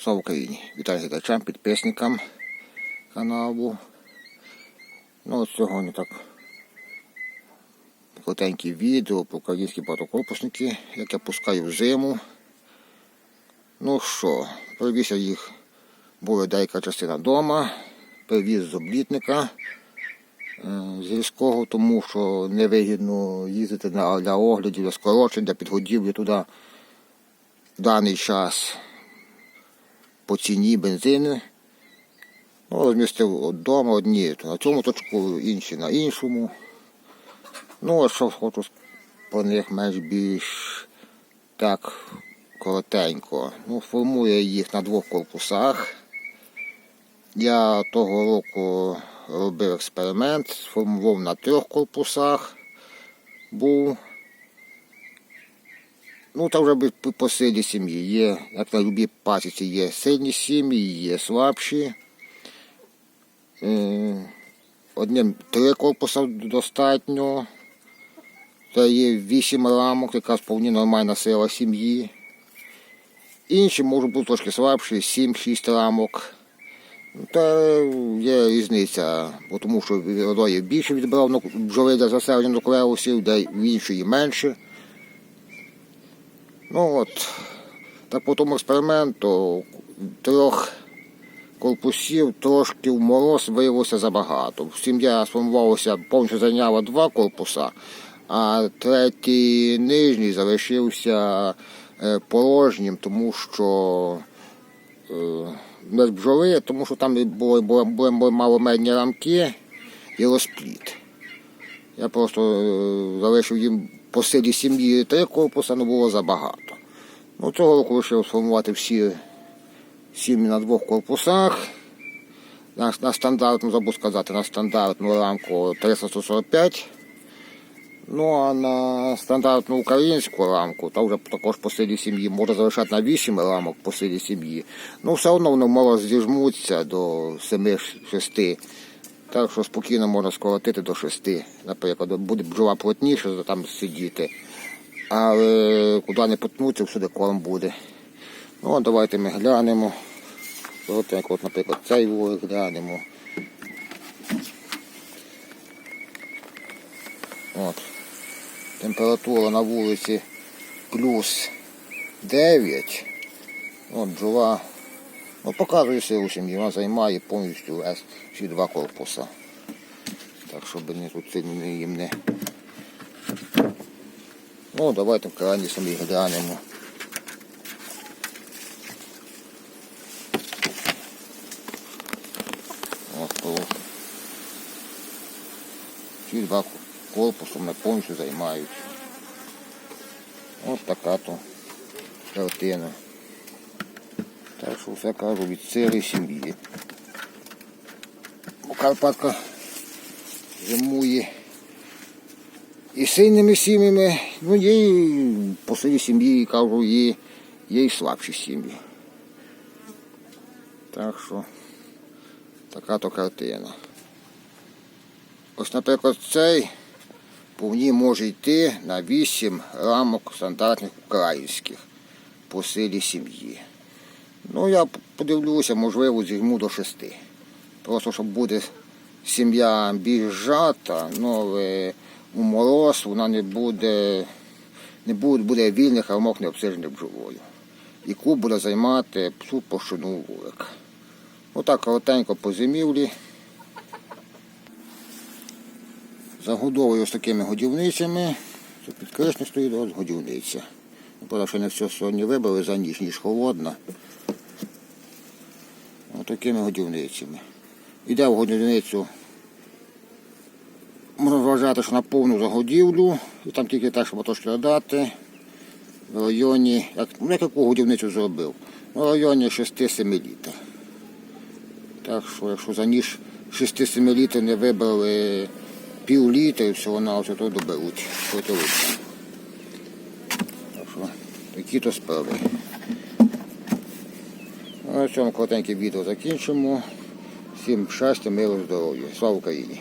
Слава Україні! Вітаю глядачам, підписникам каналу. Ну от сьогодні так коротеньке відео про українські багатокорпусники, як я пускаю в зиму. Ну що, привіз я їх, була деяка частина вдома, привіз з облітника е, з гірського, тому що невигідно їздити для оглядів, для скорочень, для підгодівлі туди в даний час по ціні бензини. Ну, розмістив вдома одні на цьому точку, інші на іншому. Ну, а що хочу по них менш більш так коротенько. Ну, формую їх на двох корпусах. Я того року робив експеримент, сформував на трьох корпусах. Був. Ну, там вже по- силі сім'ї. Є, як на любій пасіці, є сильні сім'ї, є слабші. Е, Одним три корпуса достатньо. Це є вісім рамок, яка вполне нормальна сила сім'ї. Інші можуть бути трошки слабші, 7-6 рамок. Та є різниця, бо тому що родоїв більше відбрав ну, бджоли для заселення нуклеусів, де в іншої менше. Ну от, так по тому експерименту трьох корпусів трошки в мороз виявилося забагато. Сім'я сформувалася, повністю зайняла два корпуса, а третій нижній залишився е, порожнім, тому що е, без бджоли, тому що там були, були, були маломедні рамки і розпліт. Я просто е, залишив їм по силі сім'ї три корпуси, але було забагато. Ну, цього року вирішив сформувати всі сім'ї на двох корпусах. На, на стандартну, забув сказати, на стандартну рамку 345. Ну а на стандартну українську рамку, та вже також по силі сім'ї, можна залишати на 8 рамок по силі сім'ї. Ну, все одно вони мало зіжмуться до 7-6. Так що спокійно можна скоротити до 6. Наприклад, буде бджола плотніше, там сидіти. Але куди не потнуться, всюди корм буде. Ну, давайте ми глянемо. От, як, от, наприклад, цей вулик глянемо. От. Температура на вулиці плюс 9. От бджола. Ну, показує силу сім'ї, вона займає повністю весь всі два корпуса. Так, щоб не тут сильно їм не. Ну, давайте в крайній самі глянемо. От. Ці два корпуси мене повністю займають. Ось така то картина. Так що все кажу від цілої сім'ї. Карпатка зимує і сильними сім'ями, ну є і по селі сім'ї, кажу, є, є і слабші сім'ї. Так що така то картина. Ось, наприклад, цей повні може йти на 8 рамок стандартних українських по силі сім'ї. Ну, я подивлюся, можливо, зігну до 6. Просто щоб буде сім'я більш жата, але у мороз вона не буде, не буде, буде вільних рамок не обсижених бджолою. І куб буде займати всю пошину вулик. Отак коротенько по зимівлі. Загодовую з такими годівницями. Це підкришня стоїть ось годівниця. Правда, що не все сьогодні вибили за ніч, ніж холодна. Такими годівницями. Іде в годівницю. Можна вважати, що на повну загодівлю. І там тільки так, щоб трошки додати. В районі, як, ну, як яку годівницю зробив, в районі 6-7 літрів. Так що, якщо за ніж 6-7 літрів не вибрали пів літра і всього на все, то доберуть. Потилися. Так що, такі то справи. А на цьому коротеньке відео закінчимо. Всім щастя, миру, здоров'я. Слава Україні!